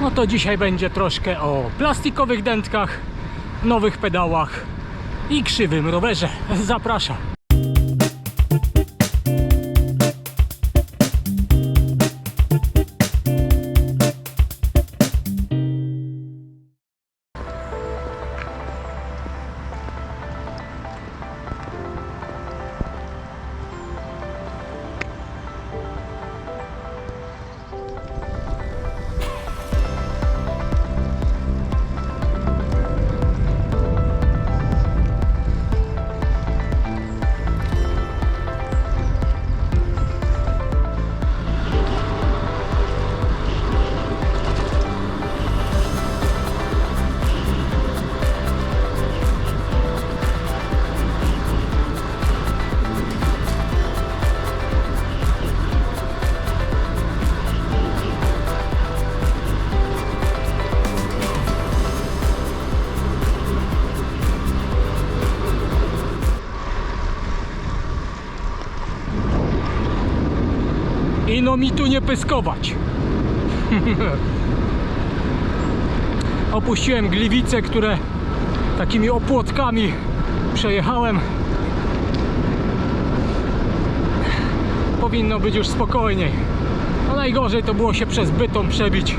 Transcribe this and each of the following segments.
No to dzisiaj będzie troszkę o plastikowych dętkach, nowych pedałach i krzywym rowerze. Zapraszam. I no mi tu nie pyskować. Opuściłem gliwice, które takimi opłotkami przejechałem. Powinno być już spokojniej. A najgorzej to było się przez bytom przebić.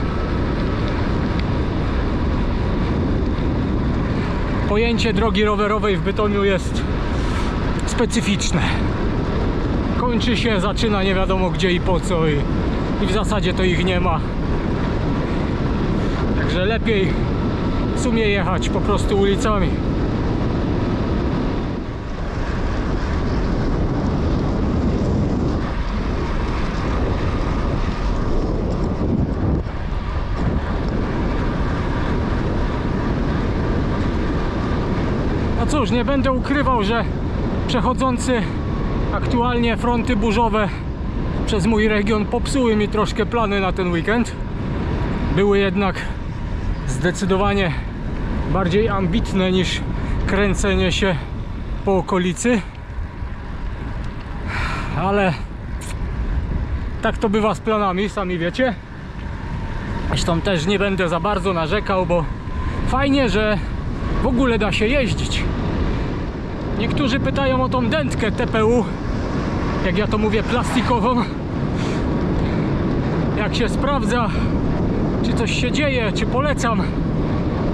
Pojęcie drogi rowerowej w Bytomiu jest specyficzne kończy się, zaczyna nie wiadomo gdzie i po co i, i w zasadzie to ich nie ma. Także lepiej w sumie jechać po prostu ulicami. Cóż, nie będę ukrywał, że przechodzący aktualnie fronty burzowe przez mój region popsuły mi troszkę plany na ten weekend. Były jednak zdecydowanie bardziej ambitne niż kręcenie się po okolicy. Ale tak to bywa z planami, sami wiecie. Zresztą też nie będę za bardzo narzekał, bo fajnie, że w ogóle da się jeździć. Niektórzy pytają o tą dętkę TPU, jak ja to mówię, plastikową. Jak się sprawdza, czy coś się dzieje, czy polecam.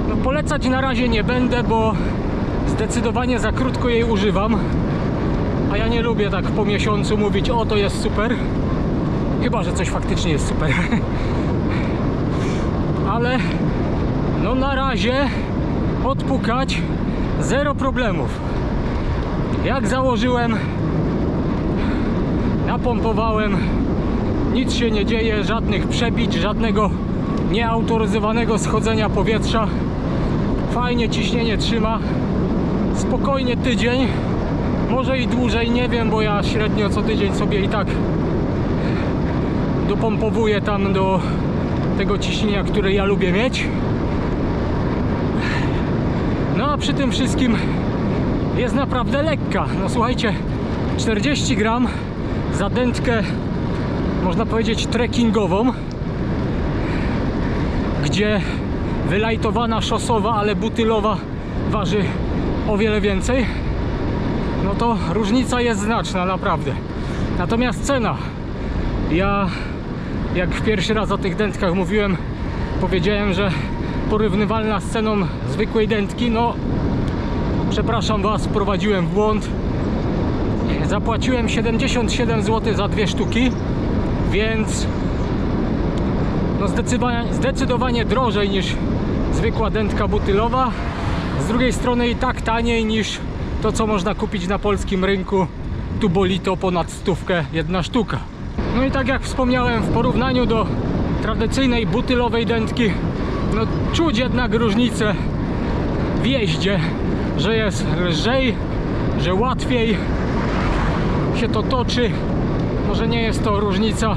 No polecać na razie nie będę, bo zdecydowanie za krótko jej używam. A ja nie lubię tak po miesiącu mówić, o to jest super. Chyba, że coś faktycznie jest super. Ale no na razie odpukać zero problemów. Jak założyłem, napompowałem, nic się nie dzieje, żadnych przebić, żadnego nieautoryzowanego schodzenia powietrza. Fajnie ciśnienie trzyma. Spokojnie tydzień, może i dłużej, nie wiem, bo ja średnio co tydzień sobie i tak dopompowuję tam do tego ciśnienia, które ja lubię mieć. No a przy tym wszystkim jest naprawdę lekka. No słuchajcie, 40 gram za dętkę, można powiedzieć, trekkingową, gdzie wylajtowana szosowa, ale butylowa waży o wiele więcej. No to różnica jest znaczna, naprawdę. Natomiast cena. Ja, jak pierwszy raz o tych dętkach mówiłem, powiedziałem, że porównywalna z ceną zwykłej dętki, no przepraszam Was, wprowadziłem w błąd. Zapłaciłem 77 zł za dwie sztuki, więc no zdecydowanie, zdecydowanie drożej niż zwykła dętka butylowa. Z drugiej strony i tak taniej niż to, co można kupić na polskim rynku. Tubolito ponad stówkę jedna sztuka. No i tak jak wspomniałem, w porównaniu do tradycyjnej butylowej dętki, no czuć jednak różnicę w jeździe że jest lżej, że łatwiej się to toczy. Może nie jest to różnica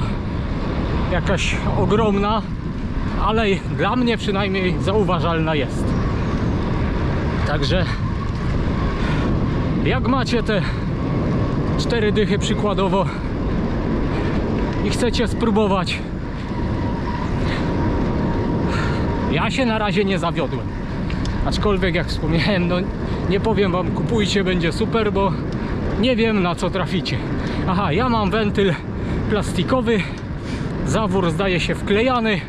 jakaś ogromna, ale dla mnie przynajmniej zauważalna jest. Także jak macie te cztery dychy przykładowo i chcecie spróbować Ja się na razie nie zawiodłem. Aczkolwiek jak wspomniałem, no nie powiem wam kupujcie, będzie super, bo nie wiem na co traficie. Aha, ja mam wentyl plastikowy, zawór zdaje się wklejany,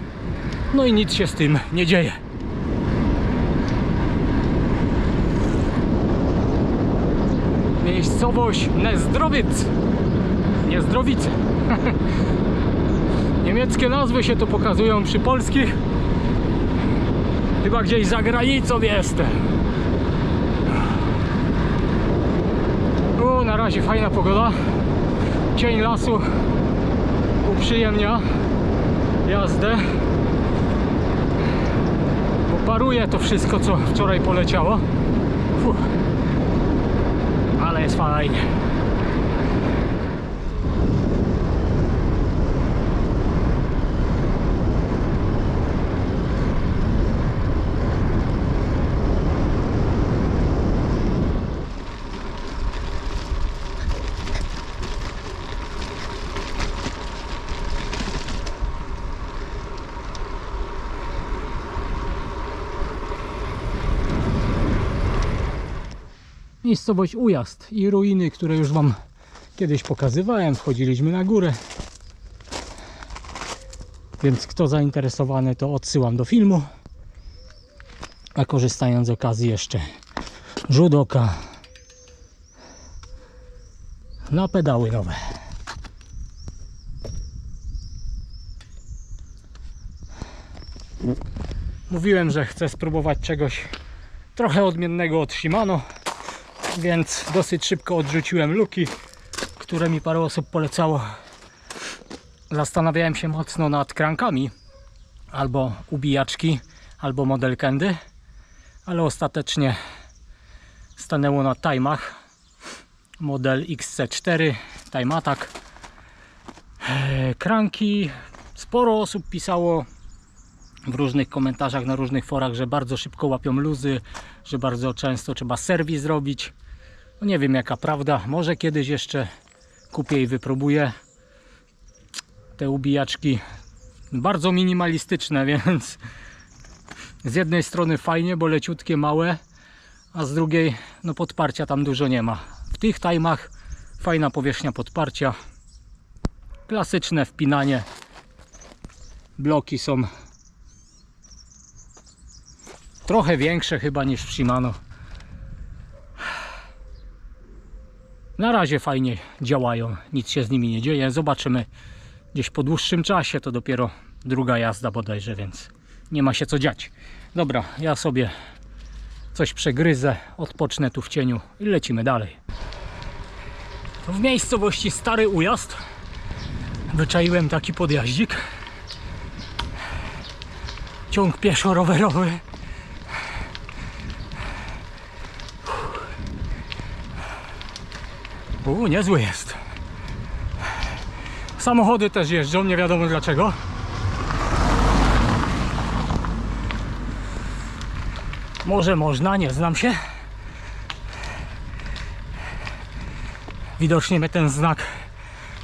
no i nic się z tym nie dzieje. Miejscowość Nezdrowiec. Niezdrowice. Niemieckie nazwy się tu pokazują przy polskich. Chyba gdzieś za granicą jestem. O, na razie fajna pogoda. Cień lasu uprzyjemnia jazdę. Bo paruje to wszystko, co wczoraj poleciało. Fuh. Ale jest fajnie. Miejscowość Ujazd i ruiny, które już Wam kiedyś pokazywałem. Wchodziliśmy na górę. Więc kto zainteresowany, to odsyłam do filmu. A korzystając z okazji jeszcze rzut oka na pedały nowe. Mówiłem, że chcę spróbować czegoś trochę odmiennego od Shimano więc dosyć szybko odrzuciłem luki, które mi parę osób polecało. Zastanawiałem się mocno nad krankami, albo ubijaczki, albo model Candy, ale ostatecznie stanęło na tajmach. Model XC4 Time Attack. Kranki, sporo osób pisało w różnych komentarzach na różnych forach, że bardzo szybko łapią luzy, że bardzo często trzeba serwis zrobić. No nie wiem jaka prawda, może kiedyś jeszcze kupię i wypróbuję te ubijaczki bardzo minimalistyczne, więc z jednej strony fajnie, bo leciutkie, małe, a z drugiej no podparcia tam dużo nie ma. W tych tajmach fajna powierzchnia podparcia, klasyczne wpinanie, bloki są trochę większe chyba niż w Shimano. Na razie fajnie działają, nic się z nimi nie dzieje. Zobaczymy gdzieś po dłuższym czasie, to dopiero druga jazda bodajże, więc nie ma się co dziać. Dobra, ja sobie coś przegryzę, odpocznę tu w cieniu i lecimy dalej. W miejscowości Stary Ujazd wyczaiłem taki podjaździk. Ciąg pieszo-rowerowy. U, niezły jest. Samochody też jeżdżą, nie wiadomo dlaczego. Może można, nie znam się. Widocznie mnie ten znak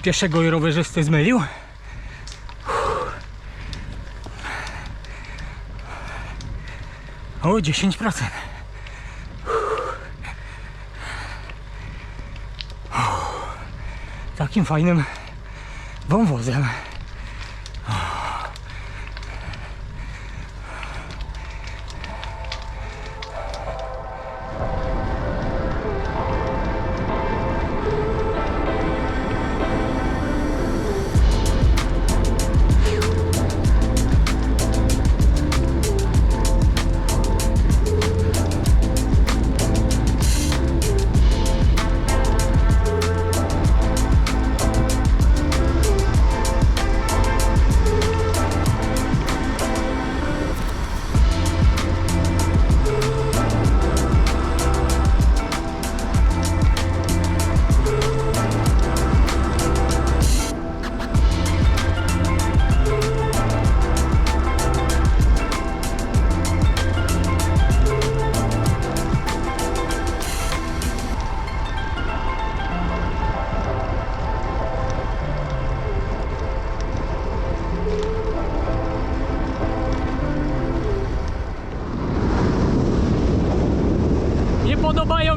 pieszego i rowerzysty zmylił. O, 10%. Takim fajnym wąwozem.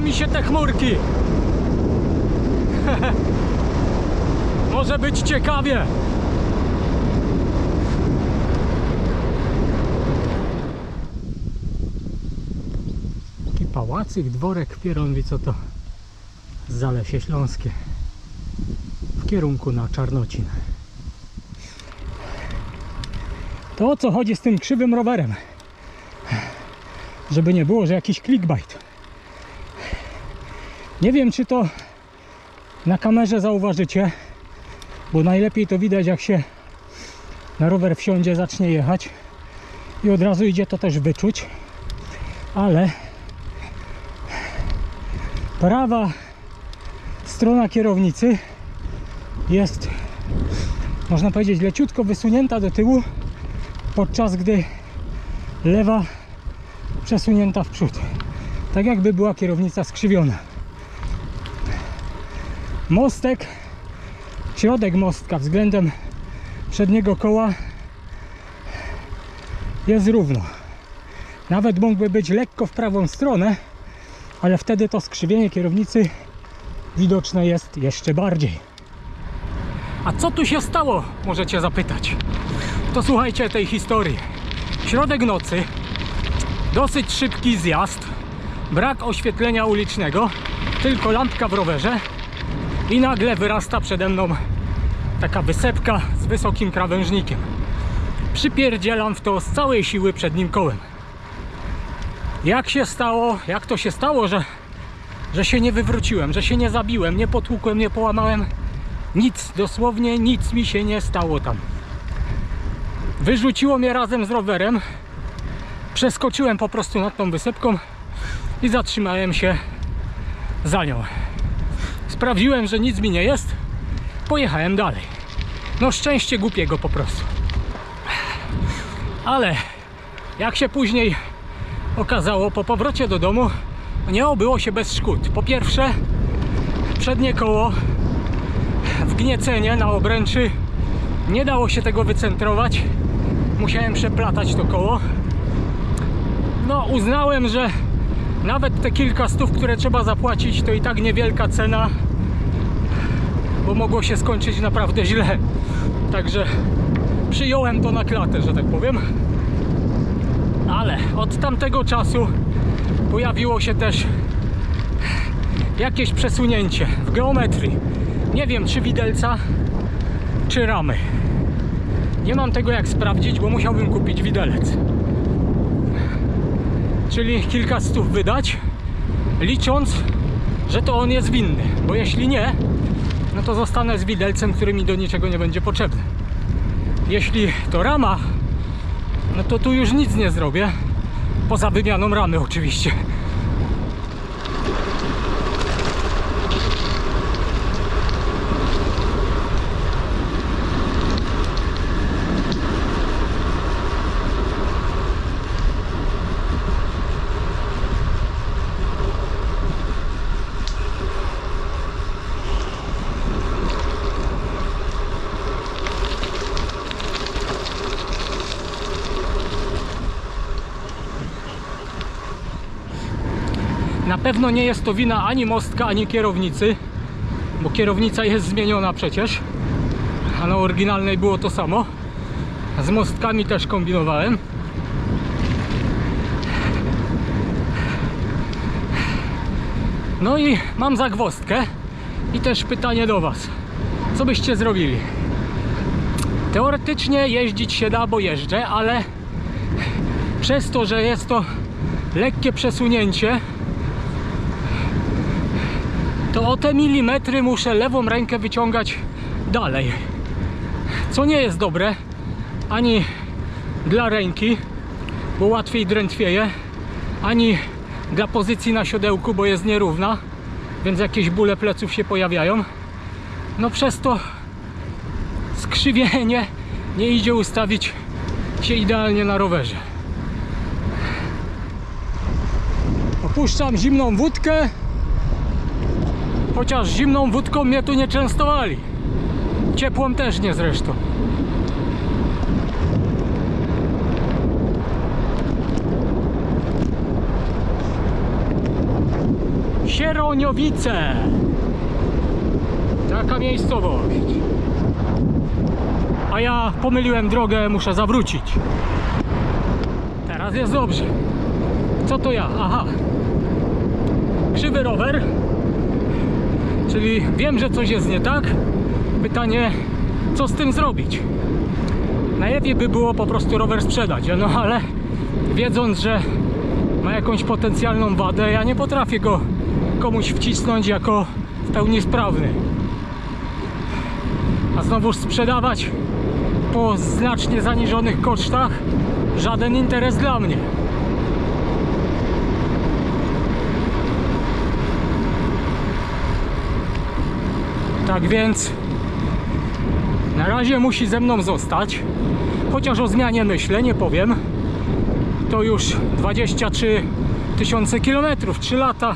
Mi się te chmurki. Może być ciekawie. Taki pałacyk, dworek, Pieron wie co to Zalesie Śląskie w kierunku na Czarnocin. To o co chodzi z tym krzywym rowerem? Żeby nie było, że jakiś clickbait. Nie wiem, czy to na kamerze zauważycie, bo najlepiej to widać, jak się na rower wsiądzie, zacznie jechać i od razu idzie to też wyczuć, ale prawa strona kierownicy jest, można powiedzieć, leciutko wysunięta do tyłu, podczas gdy lewa przesunięta w przód. Tak jakby była kierownica skrzywiona. Mostek, środek mostka względem przedniego koła jest równo. Nawet mógłby być lekko w prawą stronę, ale wtedy to skrzywienie kierownicy widoczne jest jeszcze bardziej. A co tu się stało? Możecie zapytać. To słuchajcie tej historii. Środek nocy, dosyć szybki zjazd, brak oświetlenia ulicznego, tylko lampka w rowerze i nagle wyrasta przede mną taka wysepka z wysokim krawężnikiem. Przypierdzielam w to z całej siły przednim kołem. Jak się stało, jak to się stało, że, że się nie wywróciłem, że się nie zabiłem, nie potłukłem, nie połamałem? Nic, dosłownie nic mi się nie stało tam. Wyrzuciło mnie razem z rowerem. Przeskoczyłem po prostu nad tą wysepką i zatrzymałem się za nią. Sprawdziłem, że nic mi nie jest. Pojechałem dalej. No szczęście głupiego po prostu. Ale jak się później okazało, po powrocie do domu nie obyło się bez szkód. Po pierwsze, przednie koło w gniecenie na obręczy nie dało się tego wycentrować. Musiałem przeplatać to koło. No, uznałem, że nawet te kilka stów, które trzeba zapłacić, to i tak niewielka cena, bo mogło się skończyć naprawdę źle. Także przyjąłem to na klatę, że tak powiem. Ale od tamtego czasu pojawiło się też jakieś przesunięcie w geometrii. Nie wiem, czy widelca, czy ramy. Nie mam tego jak sprawdzić, bo musiałbym kupić widelec. Czyli kilka stów wydać, licząc, że to on jest winny. Bo jeśli nie, no to zostanę z widelcem, który mi do niczego nie będzie potrzebny. Jeśli to rama, no to tu już nic nie zrobię. Poza wymianą ramy oczywiście. Pewno nie jest to wina ani mostka, ani kierownicy, bo kierownica jest zmieniona przecież, a na oryginalnej było to samo. Z mostkami też kombinowałem. No i mam zagwozdkę i też pytanie do Was. Co byście zrobili? Teoretycznie jeździć się da, bo jeżdżę, ale przez to, że jest to lekkie przesunięcie, to o te milimetry muszę lewą rękę wyciągać dalej. Co nie jest dobre ani dla ręki, bo łatwiej drętwieje, ani dla pozycji na siodełku, bo jest nierówna, więc jakieś bóle pleców się pojawiają. No przez to skrzywienie nie idzie ustawić się idealnie na rowerze. Opuszczam zimną wódkę, chociaż zimną wódką mnie tu nie częstowali. Ciepłą też nie zresztą. Koniowice. Taka miejscowość. A ja pomyliłem drogę, muszę zawrócić. Teraz jest dobrze. Co to ja? Aha. Krzywy rower. Czyli wiem, że coś jest nie tak. Pytanie, co z tym zrobić? Najlepiej by było po prostu rower sprzedać, no ale wiedząc, że ma jakąś potencjalną wadę, ja nie potrafię go komuś wcisnąć jako w pełni sprawny. A znowuż sprzedawać po znacznie zaniżonych kosztach żaden interes dla mnie. Tak więc na razie musi ze mną zostać. Chociaż o zmianie myślę, nie powiem. To już 23 tysiące kilometrów, 3 lata.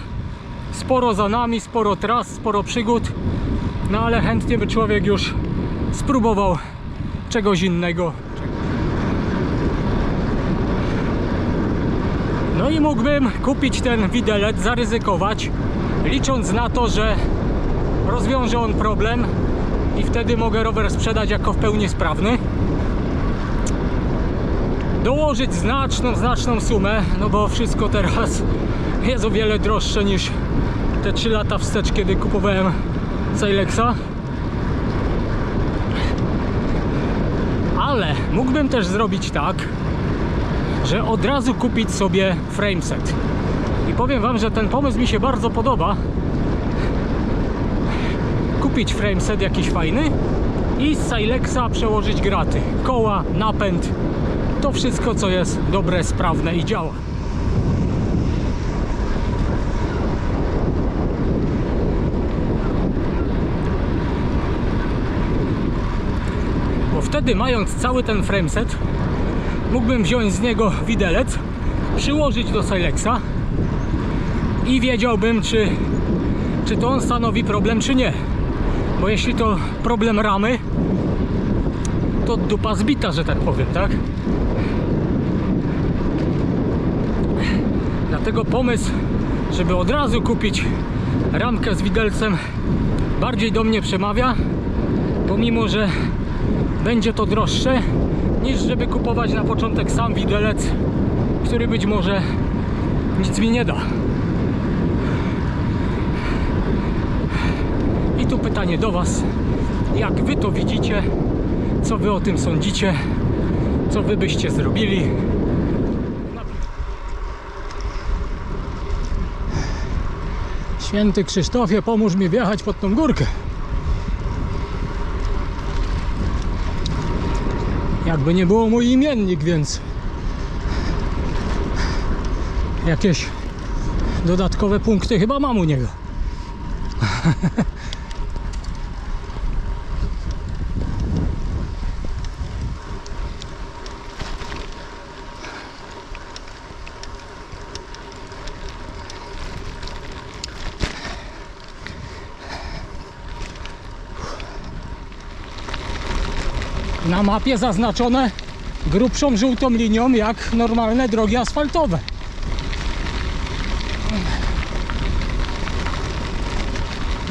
Sporo za nami, sporo tras, sporo przygód. No ale chętnie by człowiek już spróbował czegoś innego. No i mógłbym kupić ten widelec, zaryzykować, licząc na to, że rozwiąże on problem i wtedy mogę rower sprzedać jako w pełni sprawny. Dołożyć znaczną, znaczną sumę, no bo wszystko teraz jest o wiele droższe niż te 3 lata wstecz, kiedy kupowałem Silexa. Ale mógłbym też zrobić tak, że od razu kupić sobie frameset. I powiem Wam, że ten pomysł mi się bardzo podoba. Kupić frameset jakiś fajny i z Silexa przełożyć graty. Koła, napęd, to wszystko co jest dobre, sprawne i działa. Bo wtedy mając cały ten frameset mógłbym wziąć z niego widelec, przyłożyć do Silexa i wiedziałbym czy, czy to on stanowi problem czy nie. Bo jeśli to problem ramy, to dupa zbita, że tak powiem, tak? Dlatego pomysł, żeby od razu kupić ramkę z widelcem bardziej do mnie przemawia, pomimo, że będzie to droższe niż żeby kupować na początek sam widelec, który być może nic mi nie da. I tu pytanie do Was, jak Wy to widzicie, co Wy o tym sądzicie, co Wy byście zrobili. Święty Krzysztofie, pomóż mi wjechać pod tą górkę. Jakby nie było mój imiennik, więc jakieś dodatkowe punkty chyba mam u niego. na mapie zaznaczone grubszą żółtą linią jak normalne drogi asfaltowe.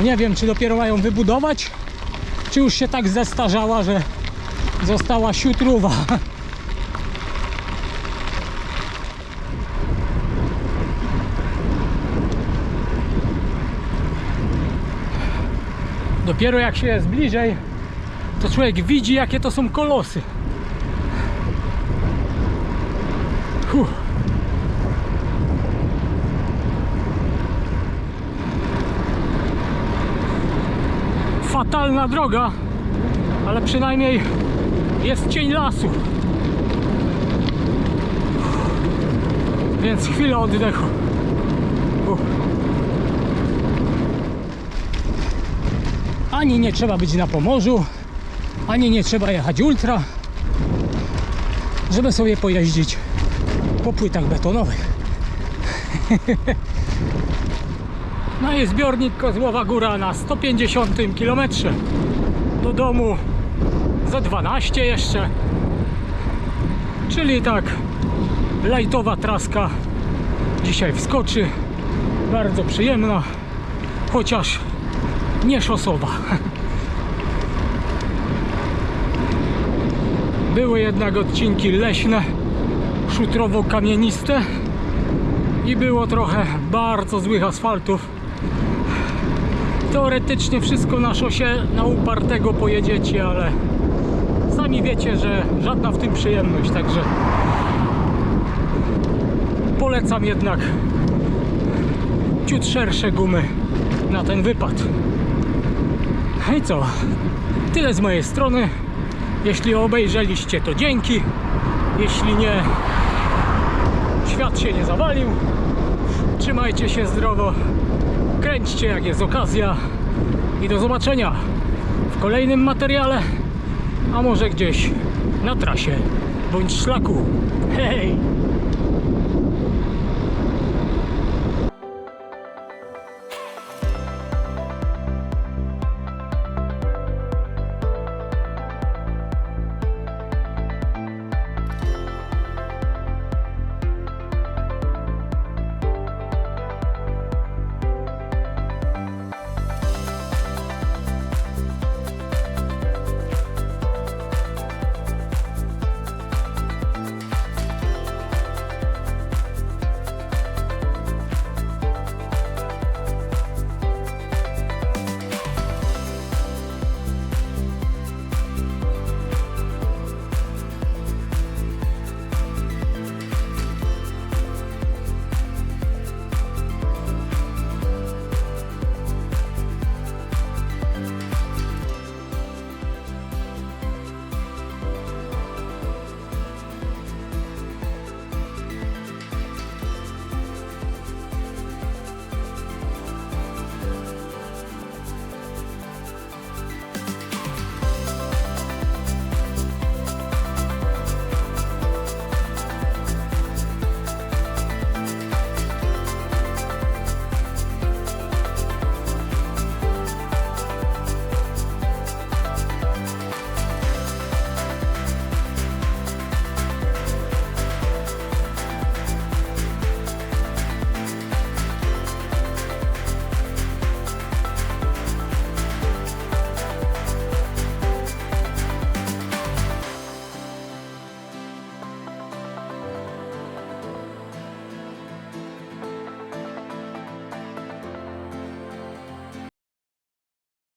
Nie wiem, czy dopiero mają wybudować, czy już się tak zestarzała, że została siutruwa. Dopiero jak się jest bliżej, to człowiek widzi jakie to są kolosy. Fatalna droga, ale przynajmniej jest cień lasu. Więc chwilę oddechu. Ani nie trzeba być na Pomorzu, ani nie trzeba jechać ultra, żeby sobie pojeździć po płytach betonowych. No i zbiornik Kozłowa Góra na 150 km. Do domu za 12 jeszcze. Czyli tak lajtowa traska dzisiaj wskoczy. Bardzo przyjemna. chociaż nie szosowa. Były jednak odcinki leśne, szutrowo-kamieniste i było trochę bardzo złych asfaltów. Teoretycznie wszystko na szosie na upartego pojedziecie, ale sami wiecie, że żadna w tym przyjemność, także polecam jednak ciut szersze gumy na ten wypad. I co? Tyle z mojej strony. Jeśli obejrzeliście, to dzięki. Jeśli nie, świat się nie zawalił. Trzymajcie się zdrowo. Kręćcie jak jest okazja. I do zobaczenia w kolejnym materiale, a może gdzieś na trasie bądź szlaku. Hej!